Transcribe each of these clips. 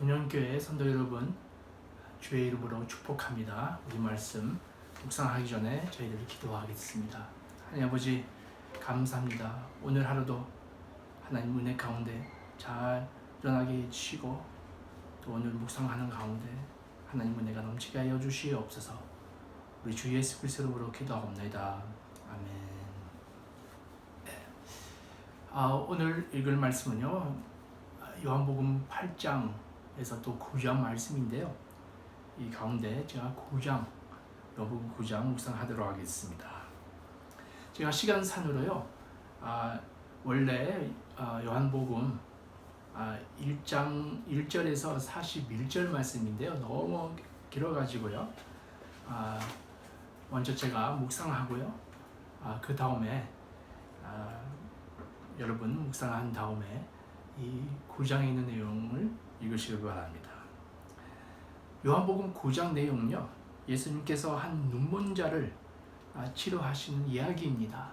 동년교회 성도 여러분 주의 이름으로 축복합니다. 우리 말씀 묵상하기 전에 저희들 기도하겠습니다. 하나님 아버지 감사합니다. 오늘 하루도 하나님 은혜 가운데 잘 일어나게 해주시고 또 오늘 묵상하는 가운데 하나님 은혜가 넘치게 하여 주시옵소서 우리 주 예수 그리스도로 기도하옵나이다. 아멘 네. 아, 오늘 읽을 말씀은요 요한복음 8장 에서 또 9장 말씀인데요 이 가운데 제가 9장 요한복음 9장 묵상하도록 하겠습니다 제가 시간산으로요 아, 원래 아, 요한복음 아, 1장 1절에서 41절 말씀인데요. 너무 길어가지고요. 아, 먼저 제가 묵상하고요. 아, 그 다음에 아, 여러분 묵상한 다음에 이 9장에 있는 내용을 읽으시길 바랍니다. 요한복음 9장 내용은요. 예수님께서 한 눈먼 자를 아, 치료하시는 이야기입니다.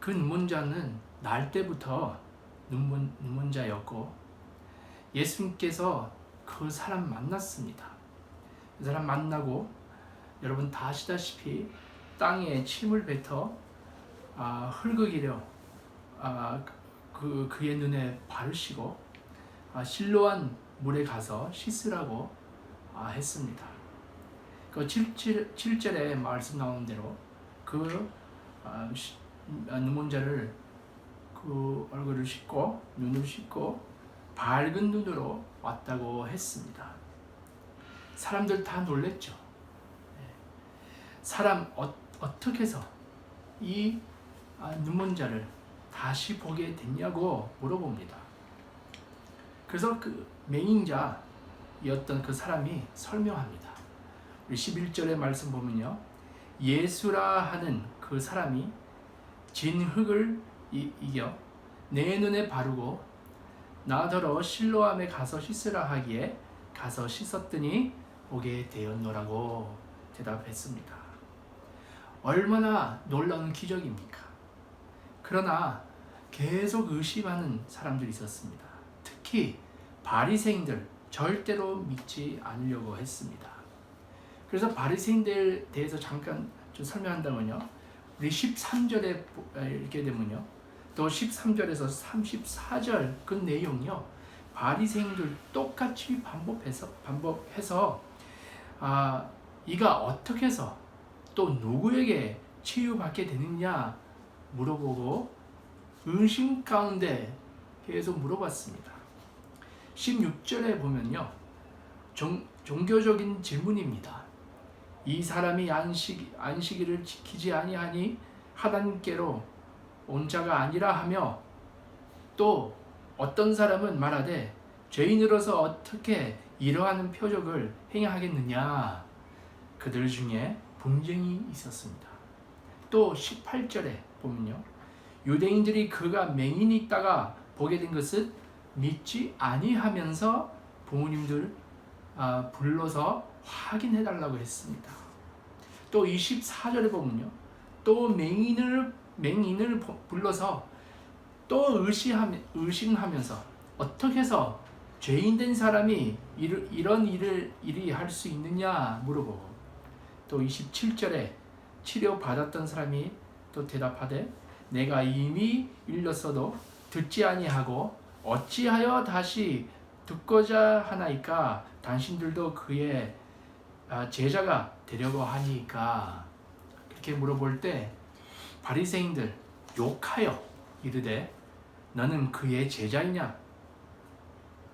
그 눈먼 자는 날 때부터 눈먼, 눈먼 자였고 예수님께서 그 사람 만났습니다. 그 사람 만나고 여러분 다 아시다시피 땅에 침을 뱉어 아, 흙을 아, 그, 그의 눈에 바르시고 아, 실로한 물에 가서 씻으라고 아, 했습니다. 그 7, 7, 7절에 말씀 나오는 대로 그 아, 시, 아, 눈먼 자를 그 얼굴을 씻고 눈을 씻고 밝은 눈으로 왔다고 했습니다. 사람들 다 놀랬죠. 네. 사람 어, 어떻게 해서 이 아, 눈먼 자를 다시 보게 됐냐고 물어봅니다. 그래서 그 맹인자였던 그 사람이 설명합니다. 11절의 말씀 보면요. 예수라 하는 그 사람이 진 흙을 이, 이겨 내 눈에 바르고 나더러 실로암에 가서 씻으라 하기에 가서 씻었더니 보게 되었노라고 대답했습니다. 얼마나 놀라운 기적입니까? 그러나 계속 의심하는 사람들이 있었습니다. 특히 바리새인들 절대로 믿지 않으려고 했습니다. 그래서 바리새인들 대해서 잠깐 좀 설명한다면요. 우리 13절에 읽게 되면요. 또 13절에서 34절 그 내용이요. 바리새인들 똑같이 반복해서 반복해서 아, 이가 어떻게 해서 또 누구에게 치유받게 되느냐 물어보고 의심 가운데 계속 물어봤습니다. 16절에 보면요. 종, 종교적인 질문입니다. 이 사람이 안식, 안식일을 지키지 아니하니 하나님께로 온 자가 아니라 하며 또 어떤 사람은 말하되 죄인으로서 어떻게 이러한 표적을 행하겠느냐 그들 중에 분쟁이 있었습니다. 또 18절에 보면요. 유대인들이 그가 맹인이 있다가 보게 된 것을 믿지 아니하면서 부모님들 아, 불러서 확인해 달라고 했습니다. 또 24절에 보면요. 또 맹인을 맹인을 불러서 또 의심하며, 의심하면서 어떻게 해서 죄인 된 사람이 이런 일을 일이 할 수 있느냐 물어보고 또 27절에 치료 받았던 사람이 또 대답하되 내가 이미 일렀어도 듣지 아니하고 어찌하여 다시 듣고자 하나이까? 당신들도 그의 아, 제자가 되려고 하니까. 그렇게 물어볼 때 바리새인들 욕하여 이르되 너는 그의 제자이냐?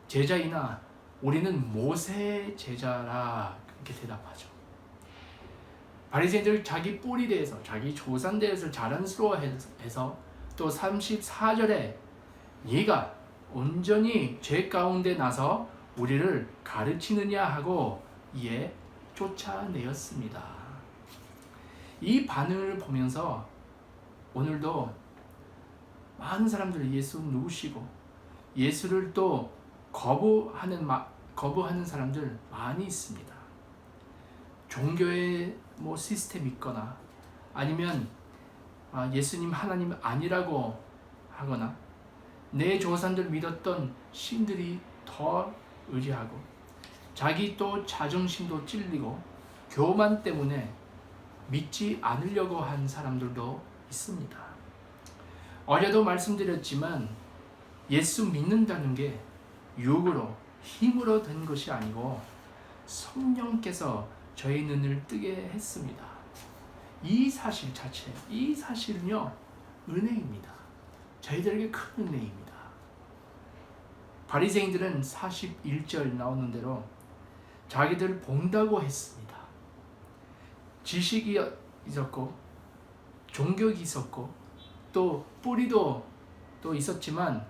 제자이나 우리는 모세 제자라. 그렇게 대답하죠. 바리새인들 자기 뿌리 대해서 자기 조상 대해서 자랑스러워해서 또 34절에 네가 온전히 죄 가운데 나서 우리를 가르치느냐 하고 이에 쫓아내었습니다. 이 반응을 보면서 오늘도 많은 사람들 예수 누구시고 예수를 또 거부하는 거부하는 사람들 많이 있습니다. 종교의 뭐 시스템 있거나 아니면 아, 예수님 하나님 아니라고 하거나 내 조상들 믿었던 신들이 더 의지하고 자기 또 자존심도 찔리고 교만 때문에 믿지 않으려고 한 사람들도 있습니다. 어제도 말씀드렸지만 예수 믿는다는 게 육으로 힘으로 된 것이 아니고 성령께서 저희 눈을 뜨게 했습니다. 이 사실 자체, 이 사실은요 은혜입니다. 저희들에게 큰 은혜입니다. 바리새인들은 41절 나오는 대로 자기들 본다고 했습니다. 지식이 있었고 종교가 있었고 또 뿌리도 또 있었지만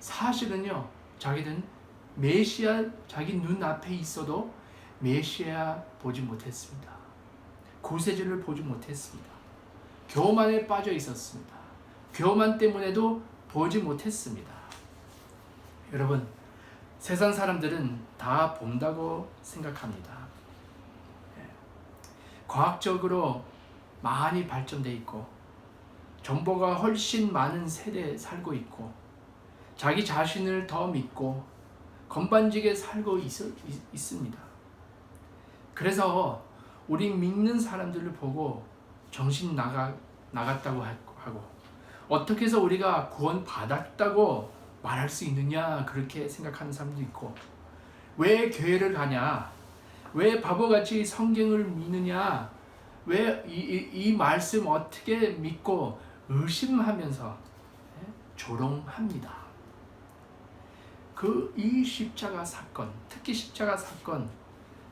사실은요 자기는 메시아 자기 눈 앞에 있어도 메시아 보지 못했습니다. 구세주를 보지 못했습니다. 교만에 빠져 있었습니다. 교만 때문에도 보지 못했습니다. 여러분 세상 사람들은 다 본다고 생각합니다. 예. 과학적으로 많이 발전돼 있고 정보가 훨씬 많은 세대에 살고 있고 자기 자신을 더 믿고 건반지게 살고 있, 있습니다. 그래서 우리 믿는 사람들을 보고 정신 나가 나갔다고 하고 어떻게 해서 우리가 구원 받았다고 말할 수 있느냐 그렇게 생각하는 사람도 있고 왜 교회를 가냐 왜 바보같이 성경을 믿느냐 왜 이 이, 이 말씀 어떻게 믿고 의심하면서 예? 조롱합니다. 그 이 십자가 사건, 특히 십자가 사건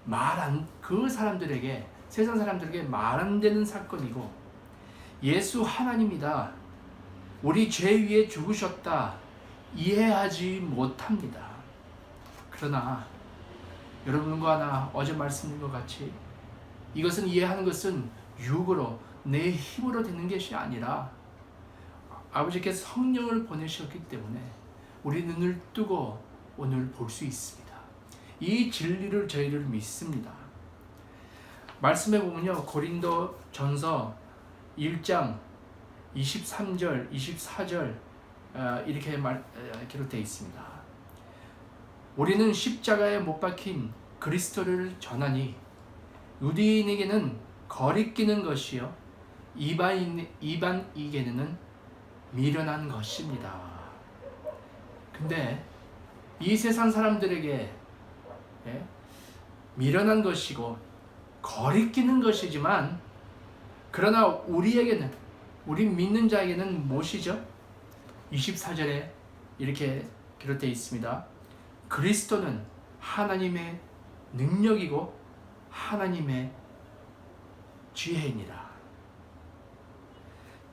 말안그 사람들에게 세상 사람들에게 말 안 되는 사건이고 예수 하나님이다. 우리 죄 위에 죽으셨다. 이해하지 못합니다. 그러나 여러분과 나 어제 말씀드린 것 같이 이것은 이해하는 것은 육으로 내 힘으로 되는 것이 아니라 아버지께서 성령을 보내셨기 때문에 우리 눈을 뜨고 오늘 볼 수 있습니다. 이 진리를 저희를 믿습니다. 말씀해 보면요. 고린도 전서 1장 23절, 24절 어, 이렇게 말, 어, 기록되어 있습니다. 우리는 십자가에 못 박힌 그리스도를 전하니 유대인에게는 거리끼는 것이요 이방인 이방에게는 미련한 것입니다. 근데 이 세상 사람들에게 예, 미련한 것이고 거리끼는 것이지만 그러나 우리에게는 우리 믿는 자에게는 무엇이죠? 24절에 이렇게 기록되어 있습니다. 그리스도는 하나님의 능력이고 하나님의 지혜니라.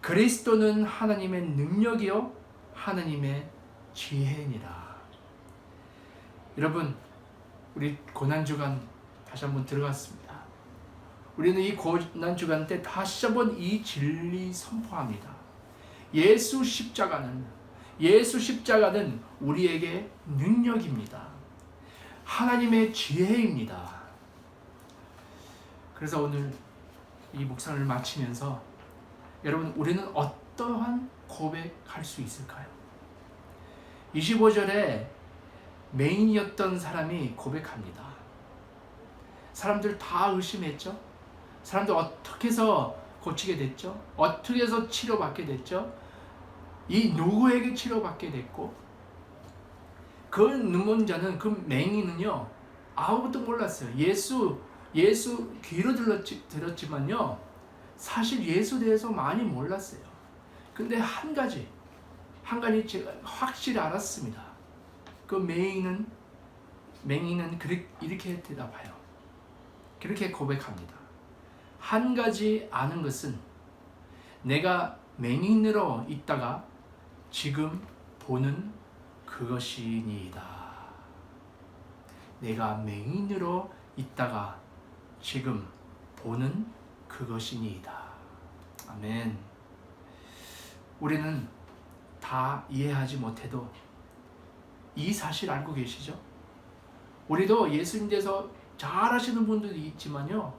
그리스도는 하나님의 능력이요 하나님의 지혜니라. 여러분, 우리 고난 주간 다시 한번 들어갔습니다. 우리는 이 고난 주간 때 다시 한번 이 진리 선포합니다. 예수 십자가는 예수 십자가는 우리에게 능력입니다. 하나님의 지혜입니다. 그래서 오늘 이 묵상을 마치면서 여러분 우리는 어떠한 고백할 수 있을까요? 25절에 메인이었던 사람이 고백합니다. 사람들 다 의심했죠? 사람들 어떻게 해서 고치게 됐죠? 어떻게 해서 치료받게 됐죠? 이 누구에게 치료받게 됐고 그 눈먼 자는 그 맹인은요 아무것도 몰랐어요. 예수 예수 귀로 들었지, 들었지만요 사실 예수 대해서 많이 몰랐어요. 근데 한 가지 한 가지 제가 확실히 알았습니다. 그 맹인은 맹인은 이렇게 대답해요. 그렇게 고백합니다. 한 가지 아는 것은 내가 맹인으로 있다가 지금 보는 그것이니이다. 내가 맹인으로 있다가 지금 보는 그것이니이다. 아멘. 우리는 다 이해하지 못해도 이 사실 알고 계시죠? 우리도 예수님 대해서 잘 아시는 분들도 있지만요.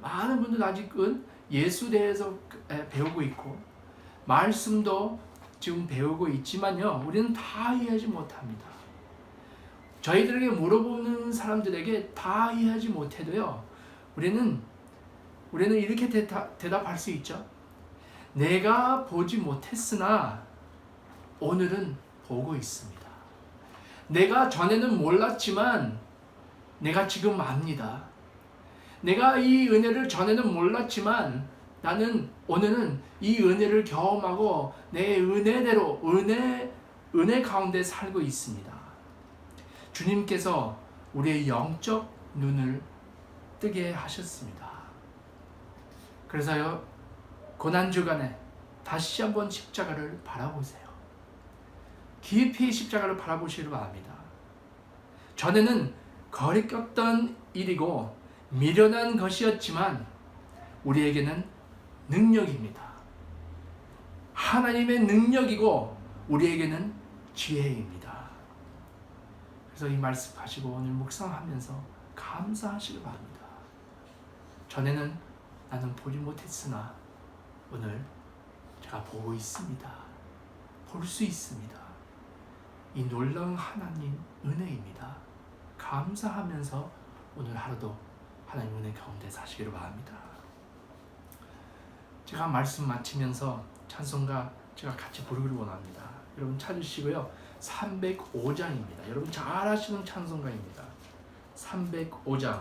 많은 분들 아직은 예수 대해서 배우고 있고 말씀도 지금 배우고 있지만요. 우리는 다 이해하지 못합니다. 저희들에게 물어보는 사람들에게 다 이해하지 못해도요. 우리는 우리는 이렇게 대답, 대답할 수 있죠. 내가 보지 못했으나 오늘은 보고 있습니다. 내가 전에는 몰랐지만 내가 지금 압니다. 내가 이 은혜를 전에는 몰랐지만 나는 오늘은 이 은혜를 경험하고 내 은혜대로 은혜 은혜 가운데 살고 있습니다. 주님께서 우리의 영적 눈을 뜨게 하셨습니다. 그래서요 고난 주간에 다시 한번 십자가를 바라보세요. 깊이 십자가를 바라보시길 바랍니다. 전에는 거리꼈던 일이고 미련한 것이었지만 우리에게는 능력입니다. 하나님의 능력이고 우리에게는 지혜입니다. 그래서 이 말씀 가지고 오늘 묵상하면서 감사하시길 바랍니다. 전에는 나는 보지 못했으나 오늘 제가 보고 있습니다. 볼 수 있습니다. 이 놀라운 하나님 은혜입니다. 감사하면서 오늘 하루도 하나님 은혜 가운데 사시기를 바랍니다. 제가 말씀 마치면서 찬송가 제가 같이 부르기를 원합니다. 여러분 찾으시고요. 305장입니다. 여러분 잘 아시는 찬송가입니다. 305장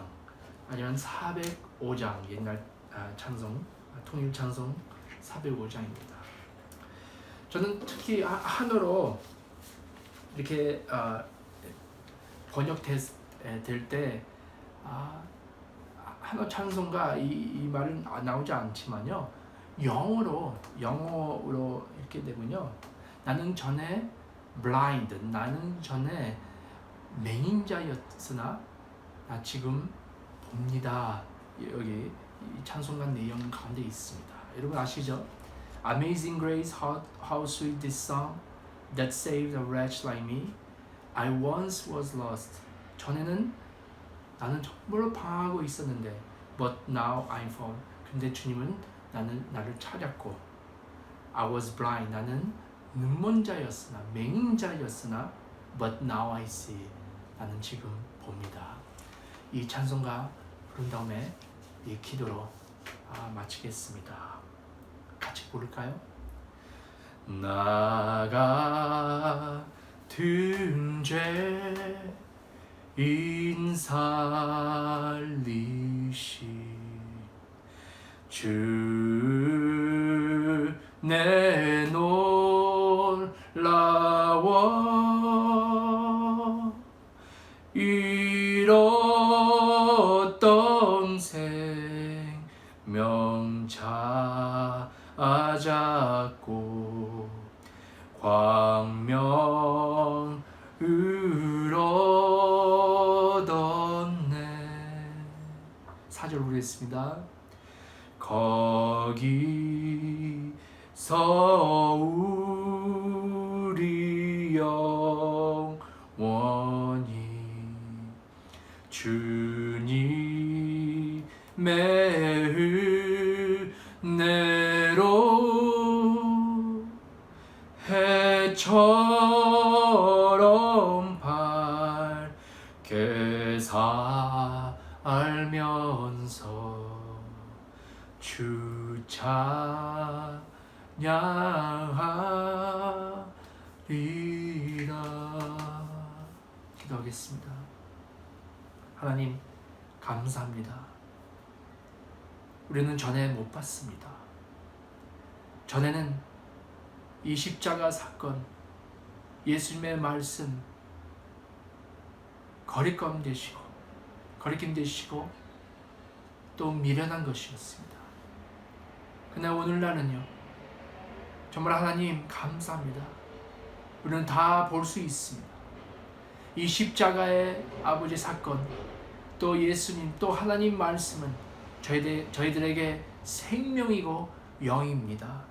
아니면 405장 옛날 아, 찬송 통일 찬송 405장입니다. 저는 특히 하- 한어로 이렇게 어, 번역될 때 아, 한어 찬송가 이, 이 말은 아- 나오지 않지만요 영어로 영어로 이렇게 되면요 나는 전에 blind 나는 전에 맹인자였으나 나 지금 봅니다 여기 이 찬송가 내용 가운데 있습니다 여러분 아시죠? Amazing Grace how, how sweet this song that saved a wretch like me I once was lost 전에는 나는 정말로 방황하고 있었는데 but now I'm found 근데 주님은 나는 나를 찾았고 I was blind. 나는 눈먼 자였으나 맹인 자였으나 but now I see. 나는 지금 봅니다. 이 찬송가 부른 다음에 이 기도로 아, 마치겠습니다. 같이 부를까요? 나가 든죄 인살리시 주내 거기서 우 주 찬양하리라. 기도하겠습니다. 하나님 감사합니다. 우리는 전에 못 봤습니다. 전에는 이 십자가 사건 예수님의 말씀 거리낌 되시고 거리낌 되시고 또 미련한 것이었습니다. 그러나 오늘날은요 정말 하나님 감사합니다. 우리는 다 볼 수 있습니다. 이 십자가의 아버지 사건 또 예수님 또 하나님 말씀은 저희들, 저희들에게 생명이고 영입니다.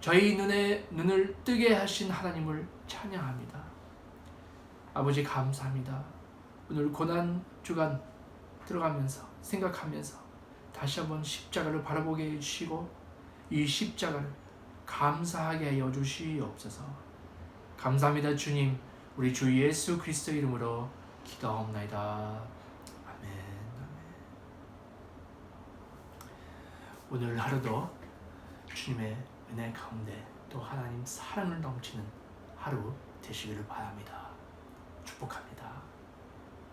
저희 눈에 눈을 뜨게 하신 하나님을 찬양합니다. 아버지 감사합니다. 오늘 고난 주간 들어가면서 생각하면서 다시 한번 십자가를 바라보게 해주시고 이 십자가를 감사하게 하여 주시옵소서. 감사합니다 주님. 우리 주 예수 그리스도 이름으로 기도하옵나이다. 아멘. 아멘. 오늘 하루도 주님의 은혜 가운데 또 하나님 사랑을 넘치는 하루 되시기를 바랍니다. 축복합니다.